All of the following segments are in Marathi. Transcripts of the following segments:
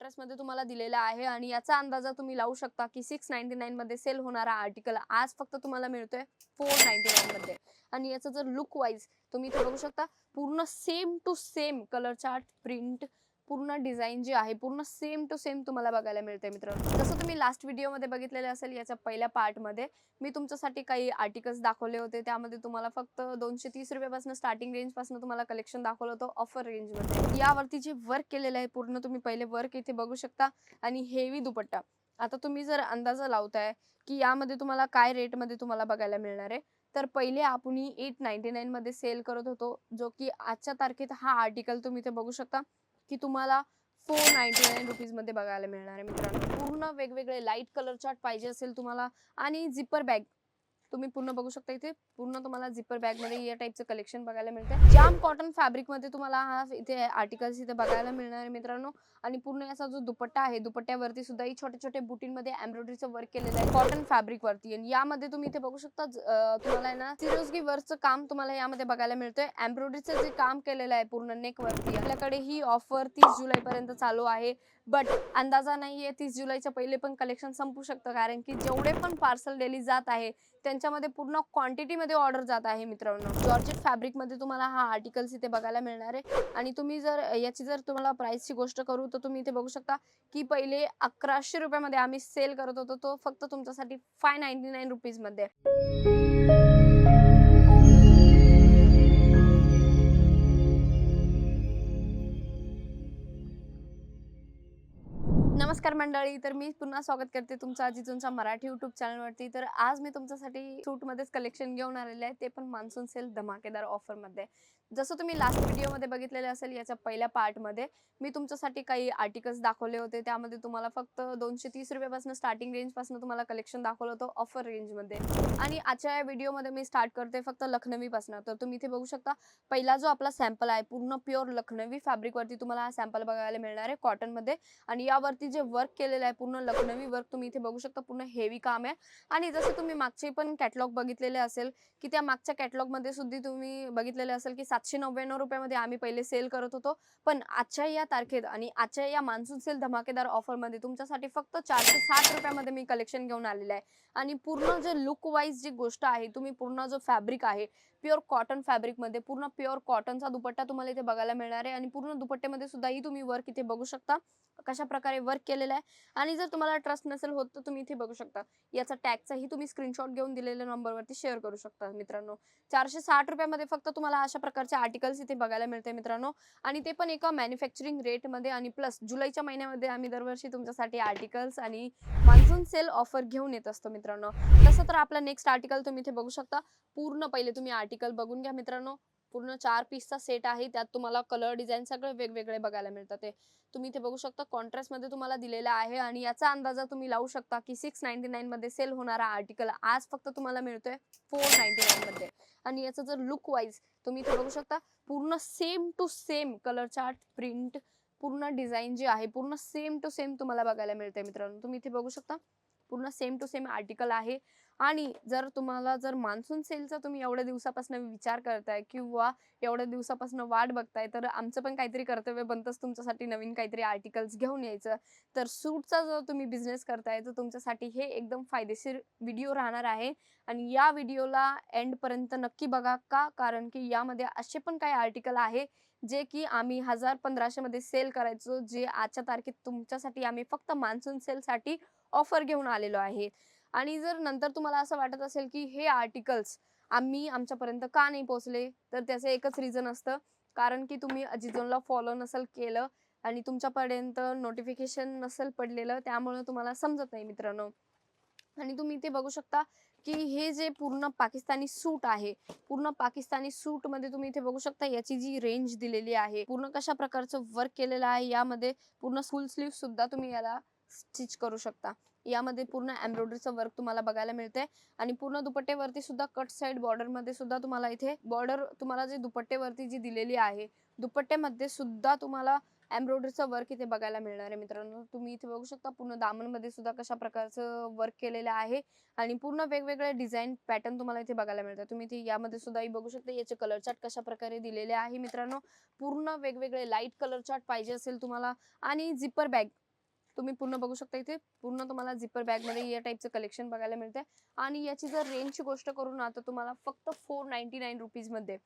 कॉन्ट्रास्टमध्ये तुम्हाला दिलेला आहे आणि याचा अंदाजा तुम्ही लावू शकता की सिक्स नाईन्टी नाईन मध्ये सेल होणारा आर्टिकल आज फक्त तुम्हाला मिळतोय फोर नाईन्टी नाईन मध्ये. आणि याचं जर लुक वाईज तुम्ही इथे बघू शकता पूर्ण same to same colour chart print पूर्ण डिझाईन जी आहे पूर्ण सेम टू सेम तुम्हाला बघायला मिळते मित्रांनो. जसं तुम्ही लास्ट व्हिडिओमध्ये बघितलेले असेल याच्या पहिल्या पार्टमध्ये मी तुमच्यासाठी काही आर्टिकल्स दाखवले होते. त्यामध्ये तुम्हाला फक्त दोनशे तीस रुपयापासून स्टार्टिंग रेंजपासून तुम्हाला कलेक्शन दाखवलं होतं ऑफर रेंजमध्ये यावरती जे वर्क केलेलं आहे पूर्ण तुम्ही पहिले वर्क इथे बघू शकता. आणि हेवी दुपट्टा. आता तुम्ही जर अंदाजा लावताय की यामध्ये तुम्हाला काय रेटमध्ये तुम्हाला बघायला मिळणार आहे तर पहिले आपण एट नाईन्टी नाईन मध्ये सेल करत होतो जो की आजच्या तारखेत हा आर्टिकल तुम्ही इथे बघू शकता. की तुम्हाला फोर नाईन्टी नाईन रुपीजमध्ये बघायला मिळणार आहे मित्रांनो. पूर्ण वेगवेगळे लाइट कलर चार्ट पाहिजे असेल तुम्हाला आणि झिपर बॅग तुम्ही पूर्ण बघू शकता इथे. पूर्ण तुम्हाला झिपर बॅगमध्ये या टाईपचं कलेक्शन बघायला मिळतं जाम कॉटन फॅब्रिकमध्ये तुम्हाला हा इथे आर्टिकल्स इथे बघायला मिळणार आहे मित्रांनो. आणि पूर्ण याचा जो दुपट्टा आहे दुपट्ट्यावरती सुद्धा ही छोटे छोटे बुटींमध्ये एम्ब्रॉयडरीचं वर्क केलेलं आहे कॉटन फॅब्रिक वरती. आणि यामध्ये तुम्ही इथे बघू शकता तुम्हाला ना सिरोजगी वर्कचं काम तुम्हाला यामध्ये बघायला मिळतंय. एम्ब्रॉयडरीचं जे काम केलेलं आहे पूर्ण नेक वरती आपल्याकडे ही ऑफर तीस जुलै पर्यंत चालू आहे. बट अंदाजा नाहीये तीस जुलैच्या पहिले पण कलेक्शन संपू शकतं. कारण की जेवढे पण पार्सल डेली जात आहे त्यांच्यामध्ये पूर्ण क्वांटिटी मध्ये ऑर्डर जात आहे मित्रांनो. जॉर्जेट फॅब्रिकमध्ये तुम्हाला हा आर्टिकल्स इथे बघायला मिळणार आहे. आणि तुम्ही जर याची जर तुम्हाला प्राइसची गोष्ट करू तर तुम्ही इथे बघू शकता की पहिले अकराशे रुपयामध्ये आम्ही सेल करत होतो. तो फक्त तुमच्यासाठी फाय नाईन्टी नाईन रुपीज नमस्कार मंडळी तर मी पुन्हा स्वागत करते तुमचं अजिजूनच्या मराठी युट्यूब चॅनलवरती तर आज मी तुमच्यासाठी सूटमध्येच कलेक्शन घेऊन आलेले आहे ते पण मान्सून सेल धमाकेदार ऑफरमध्ये जसं तुम्ही लास्ट व्हिडिओमध्ये बघितलेले असेल याच्या पहिल्या पार्टमध्ये मी तुमच्यासाठी काही आर्टिकल्स दाखवले होते. त्यामध्ये तुम्हाला फक्त दोनशे तीस रुपयापासून स्टार्टिंग रेंजपासून तुम्हाला कलेक्शन दाखवलं होतं ऑफर रेंजमध्ये. आणि आजच्या या व्हिडिओमध्ये मी स्टार्ट करते फक्त लखनवी पासून. तर तुम्ही इथे बघू शकता पहिला जो आपला सॅम्पल आहे पूर्ण प्युअर लखनवी फॅब्रिक वरती तुम्हाला हा सॅम्पल बघायला मिळणार आहे कॉटनमध्ये. आणि यावरती जे वर्क केलेलं आहे पूर्ण लखनवी वर्क तुम्ही इथे बघू शकता पूर्ण हेवी काम आहे. आणि जसं तुम्ही मागचे पण कॅटलॉग बघितलेले असेल की त्या मागच्या कॅटलॉगमध्ये सुद्धा तुम्ही बघितलेले असेल की सातशे नव्याण्णव रुपयामध्ये आम्ही पहिले सेल करत होतो. पण आजच्या या तारखेत आणि आजच्या या मान्सून सेल धमाकेदार ऑफरमध्ये तुमच्यासाठी फक्त चारशे साठ रुपयामध्ये मी कलेक्शन घेऊन आलेलं आहे. आणि पूर्ण जे लुक वाईज जी गोष्ट आहे तुम्ही पूर्ण जो फॅब्रिक आहे प्युअर कॉटन फॅब्रिकमध्ये पूर्ण प्युअर कॉटनचा दुपट्टा तुम्हाला इथे बघायला मिळणार आहे आणि पूर्ण दुपट्ट्यामध्ये सुद्धा ही तुम्ही वर्क इथे बघू शकता. कशा प्रकारे वर्क केलेलं आहे आणि जर तुम्हाला ट्रस्ट नसेल होत तर तुम्ही इथे बघू शकता. याचा टॅगचाही तुम्ही स्क्रीनशॉट घेऊन दिलेल्या नंबरवरती शेअर करू शकता मित्रांनो. चारशे साठ रुपयामध्ये फक्त तुम्हाला अशा प्रकारचे आर्टिकल्स इथे बघायला मिळते मित्रांनो. आणि ते पण एका मॅन्युफॅक्चरिंग रेटमध्ये आणि प्लस जुलैच्या महिन्यामध्ये आम्ही दरवर्षी तुमच्यासाठी आर्टिकल्स आणि मान्सून सेल ऑफर घेऊन येत असतो मित्रांनो. तसं तर आपला नेक्स्ट आर्टिकल तुम्ही इथे बघू शकता. पूर्ण पहिले तुम्ही आर्टिकल बघून घ्या मित्रांनो. पूर्ण चार पीसचा सेट आहे. त्यात तुम्हाला कलर डिझाईन सगळे वेगवेगळे बघायला मिळतात ते. तुम्ही इथे बघू शकता कॉन्ट्रास्टमध्ये तुम्हाला दिलेला आहे आणि याचा अंदाजा तुम्ही लावू शकता की सिक्स नाईन्टी नाईन मध्ये सेल होणारा आर्टिकल आज फक्त तुम्हाला मिळतोय फोर नाईन्टी नाईन मध्ये. आणि याचं जर लुक वाईज तुम्ही इथे बघू शकता पूर्ण same to same colour chart print पूर्ण डिझाईन जी आहे पूर्ण सेम टू सेम तुम्हाला बघायला मिळते मित्रांनो. तुम्ही इथे बघू शकता पूर्ण सेम टू सेम आर्टिकल आहे. आणि जर तुम्हाला जर मान्सून सेलचा तुम्ही एवढ्या दिवसापासून विचार करताय किंवा एवढ्या दिवसापासून वाट बघताय तर आमचं पण काहीतरी कर्तव्य बनतंच तुमच्यासाठी नवीन काहीतरी आर्टिकल्स घेऊन यायचं. तर सूटचा जर तुम्ही बिझनेस करताय तर तुमच्यासाठी हे एकदम फायदेशीर व्हिडिओ राहणार आहे. आणि या व्हिडिओला एंड पर्यंत नक्की बघा का? कारण की यामध्ये असे पण काही आर्टिकल आहे जे की आम्ही हजार पंधराशे मध्ये सेल करायचो जे आजच्या तारखेत तुमच्यासाठी आम्ही फक्त मान्सून सेल साठी ऑफर घेऊन आलेलो आहे. आणि जर नंतर तुम्हाला असं वाटत असेल की हे आर्टिकल्स आम्ही आमच्यापर्यंत का नाही पोहोचले तर त्याचं एकच रिझन असतं. कारण की तुम्ही अजिझोनला फॉलो नसेल केलं आणि तुमच्यापर्यंत नोटिफिकेशन नसेल पडलेलं त्यामुळे तुम्हाला समजत नाही मित्रांनो. आणि तुम्ही इथे बघू शकता की हे जे पूर्ण पाकिस्तानी सूट आहे पूर्ण पाकिस्तानी सूटमध्ये तुम्ही इथे बघू शकता याची जी रेंज दिलेली आहे पूर्ण कशा प्रकारचं वर्क केलेलं आहे यामध्ये पूर्ण फुल स्लीव सुद्धा तुम्ही याला स्टिच करू शकता. यामध्ये पूर्ण एम्ब्रॉयडरीचं वर्क तुम्हाला बघायला मिळते आणि पूर्ण दुपट्टेवरती सुद्धा कट साइड बॉर्डरमध्ये सुद्धा तुम्हाला इथे बॉर्डर तुम्हाला जे दुपट्टेवरती जी दिलेली आहे दुपट्ट्यामध्ये सुद्धा तुम्हाला एम्ब्रॉयडरीचं वर्क इथे बघायला मिळणार आहे मित्रांनो. तुम्ही इथे बघू शकता पूर्ण दामनमध्ये सुद्धा कशा प्रकारचं वर्क केलेलं आहे आणि पूर्ण वेगवेगळे डिझाईन पॅटर्न तुम्हाला इथे बघायला मिळतात. तुम्ही इथे यामध्ये सुद्धा बघू शकता याचे कलर चार्ट कशा प्रकारे दिलेले आहे मित्रांनो. पूर्ण वेगवेगळे लाइट कलर चार्ट पाहिजे असेल तुम्हाला आणि झिपर बॅग तुम्ही पूर्ण बघू शकता इथे. पूर्ण तुम्हाला झिपर बॅगमध्ये या टाईपचं कलेक्शन बघायला मिळते आणि याची जर रेंजची गोष्ट करू ना तर तुम्हाला फक्त फोर नाईन्टी नाईन रुपीजमध्ये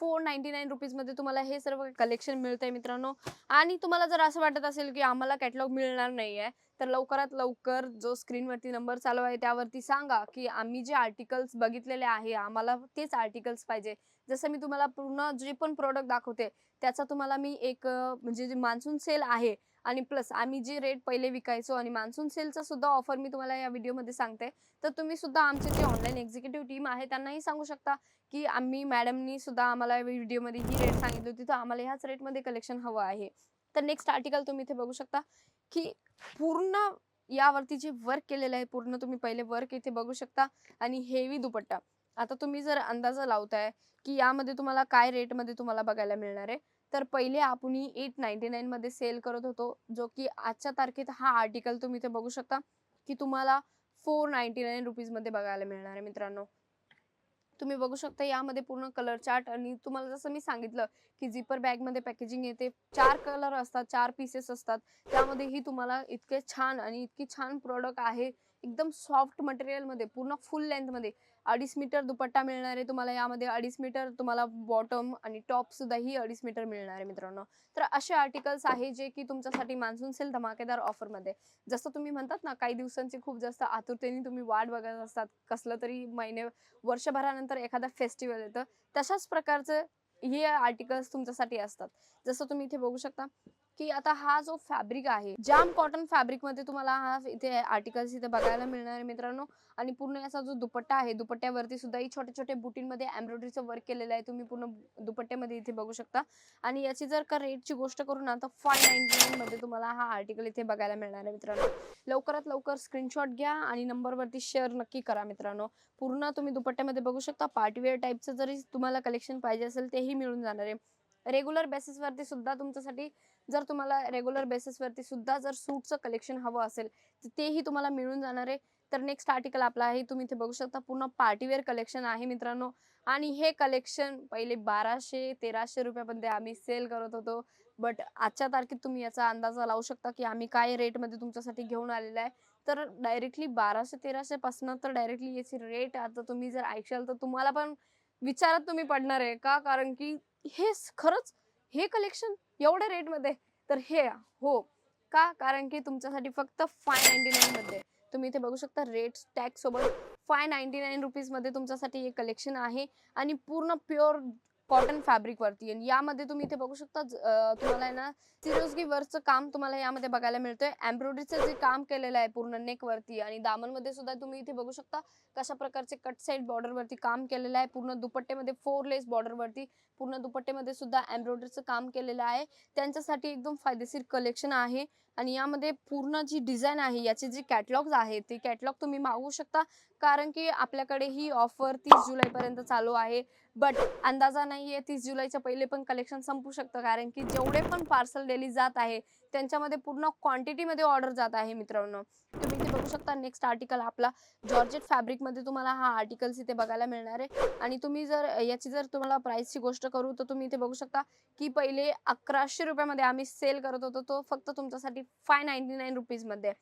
फोर नाईन्टी नाईन रुपीजमध्ये तुम्हाला हे सर्व कलेक्शन मिळतंय मित्रांनो. आणि तुम्हाला जर असं वाटत असेल की आम्हाला कॅटलॉग मिळणार नाही आहे तर लवकरात लवकर जो स्क्रीनवरती नंबर चालू आहे त्यावरती सांगा की आम्ही जे आर्टिकल्स बघितलेले आहे आम्हाला तेच आर्टिकल्स पाहिजे. जसं मी तुम्हाला पूर्ण जे पण प्रोडक्ट दाखवते त्याचा तुम्हाला मी एक म्हणजे जे मान्सून सेल आहे आणि प्लस आम्ही जे रेट पहिले विकायचो आणि मान्सून सेलचा सुद्धा ऑफर मी तुम्हाला या व्हिडिओमध्ये सांगते. तर तुम्ही सुद्धा आमचे जे ऑनलाईन एक्झिक्युटिव्ह टीम आहे त्यांनाही सांगू शकता की आम्ही मॅडमनी सुद्धा आम्हाला व्हिडिओमध्ये ही रेट सांगितली होती. तर आम्हाला ह्याच रेटमध्ये कलेक्शन हवं आहे. तर नेक्स्ट आर्टिकल तुम्ही इथे बघू शकता की पूर्ण यावरती जे वर्क केलेलं आहे पूर्ण तुम्ही पहिले वर्क इथे बघू शकता आणि हेवी दुपट्टा. आता तुम्ही जर अंदाजा लावताय की यामध्ये तुम्हाला काय रेटमध्ये तुम्हाला बघायला मिळणार आहे तर पहिले आपण एट नाईन्टी नाईन मध्ये सेल करत होतो जो की आजच्या तारखेत हा आर्टिकल तुम्ही इथे बघू शकता की तुम्हाला फोर नाईन्टी नाईन रुपीजमध्ये बघायला मिळणार आहे मित्रांनो. तुम्ही बघू शकता यामध्ये पूर्ण कलर चार्ट आणि तुम्हाला जसं मी सांगितलं की झिपर बॅगमध्ये पॅकेजिंग येते चार कलर असतात चार पीसेस असतात त्यामध्येही तुम्हाला इतके छान आणि इतकी छान प्रोडक्ट आहे एकदम सॉफ्ट मटेरियलमध्ये पूर्ण फुल लेंथमध्ये अडीच मीटर दुपट्टा मिळणार आहे तुम्हाला यामध्ये अडीच मीटर तुम्हाला बॉटम आणि टॉप सुद्धा ही अडीच मीटर मिळणार आहे मित्रांनो. तर असे आर्टिकल्स आहे जे की तुमच्यासाठी मान्सून सेल धमाकेदार ऑफरमध्ये जसं तुम्ही म्हणतात ना काही दिवसांची खूप जास्त आतुरतेने तुम्ही वाट बघत असतात. कसलं तरी महिने वर्षभरानंतर एखादा फेस्टिवल येतं. तशाच प्रकारचं हे आर्टिकल्स तुमच्यासाठी असतात. जसं तुम्ही इथे बघू शकता की आता हा जो फॅब्रिक आहे जाम कॉटन फॅब्रिकमध्ये तुम्हाला हा इथे आर्टिकल्स इथे बघायला मिळणार आहे मित्रांनो. आणि पूर्ण याचा जो दुपट्टा आहे दुपट्ट्यावरती सुद्धा ही छोट्या छोट्या बुटींमध्ये एम्ब्रॉयडरीचं वर्क केलेलं आहे. तुम्ही पूर्ण दुपट्ट्यामध्ये इथे बघू शकता. आणि याची जर का रेटची गोष्ट करू ना तर फाय नाईन्टी नाईन मध्ये तुम्हाला हा आर्टिकल इथे बघायला मिळणार आहे मित्रांनो. लवकरात लवकर स्क्रीनशॉट घ्या आणि नंबरवरती शेअर नक्की करा मित्रांनो. पूर्ण तुम्ही दुपट्ट्यामध्ये बघू शकता. पार्टीवेअर टाईपचं जरी तुम्हाला कलेक्शन पाहिजे असेल तेही मिळून जाणार आहे. रेग्युलर बेसिसवरती सुद्धा तुमच्यासाठी जर तुम्हाला रेग्युलर बेसिसवरती सुद्धा जर सूटचं कलेक्शन हवं असेल तर तेही तुम्हाला मिळून जाणार आहे. तर नेक्स्ट आर्टिकल आपला आहे तुम्ही इथे बघू शकता पूर्ण पार्टीवेअर कलेक्शन आहे मित्रांनो. आणि हे कलेक्शन पहिले बाराशे तेराशे रुपयामध्ये आम्ही सेल करत होतो. बट आजच्या तारखेत तुम्ही याचा अंदाजा लावू शकता की आम्ही काय रेटमध्ये तुमच्यासाठी घेऊन आलेला आहे. तर डायरेक्टली बाराशे तेराशेपासनं तर डायरेक्टली याची रेट आता तुम्ही जर ऐकशाल तर तुम्हाला पण विचारात तुम्ही पडणार आहे. का? कारण की हे खरंच हे कलेक्शन एवढ्या रेटमध्ये तर हे हो. का? कारण की तुमच्यासाठी फक्त फाय नाईन्टी नाईन मध्ये तुम्ही इथे बघू शकता रेट टॅक्ससोबत सोबत फाय नाईन्टी नाईन रुपीजमध्ये तुमच्यासाठी हे कलेक्शन आहे. आणि पूर्ण प्युअर कॉटन फॅब्रिक वरती. आणि यामध्ये तुम्ही इथे बघू शकता तुम्हाला आहे ना सिरोजगी वरचं काम तुम्हाला यामध्ये बघायला मिळतंय. एम्ब्रॉयडरीचं जे काम केलेलं आहे पूर्ण नेक वरती आणि दामनमध्ये सुद्धा तुम्ही इथे बघू शकता कशा प्रकारचे कट साईड बॉर्डर वरती काम केलेलं आहे. पूर्ण दुपट्टेमध्ये फोर लेस बॉर्डर वरती पूर्ण दुपट्टेमध्ये सुद्धा एम्ब्रॉयडरीचं काम केलेलं आहे. त्यांच्यासाठी एकदम फायदेशीर कलेक्शन आहे. आणि यामध्ये पूर्ण जी डिझाईन आहे याचे जे कॅटलॉग्स आहेत ते कॅटलॉग तुम्ही मागवू शकता. कारण की आपल्याकडे ही ऑफर तीस जुलैपर्यंत चालू आहे. बट अंदाजा नाहीये तीस जुलैच्या पहिले पण कलेक्शन संपू शकतं. कारण की जेवढे पण पार्सल डेली जात आहे त्यांच्यामध्ये पूर्ण क्वांटिटीमध्ये ऑर्डर जात आहे मित्रांनो. तुम्ही इथे बघू शकता नेक्स्ट आर्टिकल आपला. जॉर्जेट फॅब्रिकमध्ये तुम्हाला हा आर्टिकल्स इथे बघायला मिळणार आहे. आणि तुम्ही जर याची जर तुम्हाला प्राईसची गोष्ट करू तर तुम्ही इथे बघू शकता की पहिले अकराशे रुपयामध्ये आम्ही सेल करत होतो. तो फक्त तुमच्यासाठी फाय नाईन्टी नाईन रुपीजमध्ये.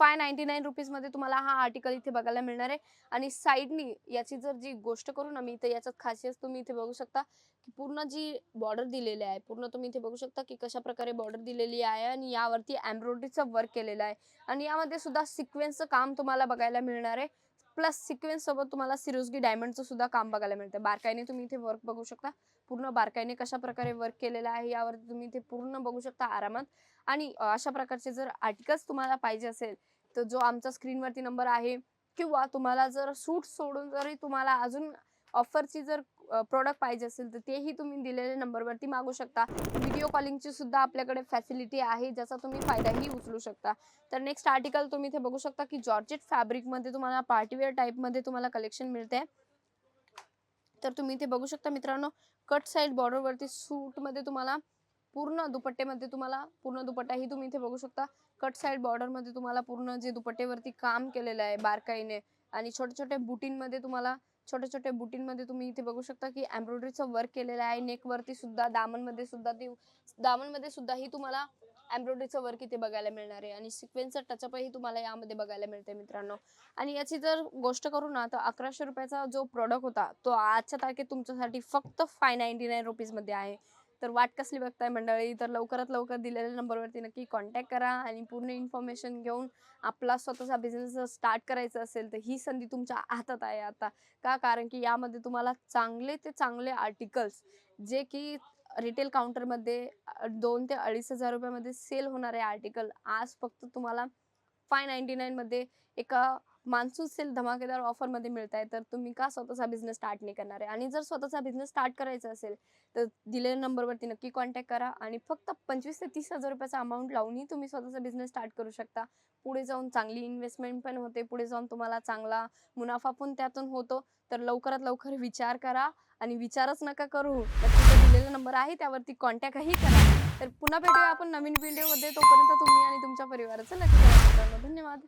फाय नाईन्टी नाईन रुपीजमध्ये तुम्हाला हा आर्टिकल इथे बघायला मिळणार आहे. आणि साईडनी याची जर जी गोष्ट करू ना मी तर याच्यात खासियत तुम्ही इथे बघू शकता की पूर्ण जी बॉर्डर दिलेली आहे पूर्ण तुम्ही इथे बघू शकता की कशा प्रकारे बॉर्डर दिलेली आहे आणि यावरती एम्ब्रॉयडरीचं वर्क केलेलं आहे. आणि यामध्ये सुद्धा सिक्वेन्सचं काम तुम्हाला बघायला मिळणार आहे. प्लस सिक्वेन्स सोबत तुम्हाला सिरोजगी डायमंडचं सुद्धा काम बघायला मिळतं बारकाईने तुम्ही इथे वर्क बघू शकता. पूर्ण बारकाईने कशा प्रकारे वर्क केलेलं आहे यावरती तुम्ही ते पूर्ण बघू शकता आरामात. आणि अशा प्रकारचे जर आर्टिकल्स तुम्हाला पाहिजे असेल तर जो आमचा स्क्रीनवरती नंबर आहे किंवा तुम्हाला जर सूट सोडून जरी तुम्हाला अजून ऑफरची जर प्रोडक्ट पाहिजे असेल तर तेही तुम्ही दिलेल्या नंबरवरती मागू शकता. व्हिडिओ कॉलिंगची सुद्धा आपल्याकडे फॅसिलिटी आहे ज्याचा तुम्ही फायदाही उचलू शकता. तर नेक्स्ट आर्टिकल तुम्ही इथे बघू शकता की जॉर्जेट फॅब्रिकमध्ये तुम्हाला पार्टीवेअर टाईपमध्ये तुम्हाला कलेक्शन मिळते. तर तुम्ही इथे बघू शकता मित्रांनो कट साईड बॉर्डर वरती सूटमध्ये तुम्हाला पूर्ण दुपट्टेमध्ये तुम्हाला पूर्ण दुपट्टाही तुम्ही इथे बघू शकता. कट साईड बॉर्डरमध्ये तुम्हाला पूर्ण जे दुपट्टेवरती काम केलेलं आहे बारकाईने आणि छोट्या छोट्या बुटींमध्ये तुम्हाला छोट्या छोट्या बुटींमध्ये तुम्ही इथे बघू शकता की एम्ब्रॉयडरीचं वर्क केलेलं आहे. नेक वरती सुद्धा दामनमध्ये सुद्धा ती दामनमध्ये सुद्धा ही तुम्हाला एम्ब्रॉयडरीचं वर्क इथे बघायला मिळणार आहे. आणि सिक्वेन्सचा टचअपही तुम्हाला यामध्ये बघायला मिळते मित्रांनो. आणि याची जर गोष्ट करू ना तर अकराशे रुपयाचा जो प्रोडक्ट होता तो आजच्या तारखेत तुमच्यासाठी फक्त फाय नाईन्टी नाईन रुपीजमध्ये आहे. तर वाट कसली बघताय मंडळी? तर लवकरात लवकर दिलेल्या नंबरवरती नक्की कॉन्टॅक्ट करा आणि पूर्ण इन्फॉर्मेशन घेऊन आपला स्वतःचा बिझनेस जर स्टार्ट करायचा असेल तर ही संधी तुमच्या हातात आहे आता. का? कारण की यामध्ये तुम्हाला चांगले ते चांगले आर्टिकल्स जे की रिटेल काउंटरमध्ये दोन ते अडीच हजार रुपयामध्ये सेल होणारे आर्टिकल आज फक्त तुम्हाला फाय नाईन्टी नाईनमध्ये एका मान्सून सेल धमाकेदार ऑफरमध्ये मिळत आहे तर तुम्ही का स्वतःचा बिझनेस स्टार्ट नाही करणार आहे? आणि जर स्वतःचा बिझनेस स्टार्ट करायचा असेल तर दिलेल्या नंबरवरती नक्की कॉन्टॅक्ट करा आणि फक्त पंचवीस ते तीस हजार रुपयाचा अमाऊंट लावूनही तुम्ही स्वतःचा बिझनेस स्टार्ट करू शकता. पुढे जाऊन चांगली इन्व्हेस्टमेंट पण होते पुढे जाऊन तुम्हाला चांगला मुनाफा पण त्यातून होतो तर लवकरात लवकर विचार करा आणि विचारच नका करू. तर तिथे दिलेला नंबर आहे त्यावरती कॉन्टॅक्टही करा. तर पुन्हा भेटूया आपण नवीन व्हिडिओमध्ये तोपर्यंत तुम्ही आणि तुमच्या परिवाराचं लक्ष धन्यवाद.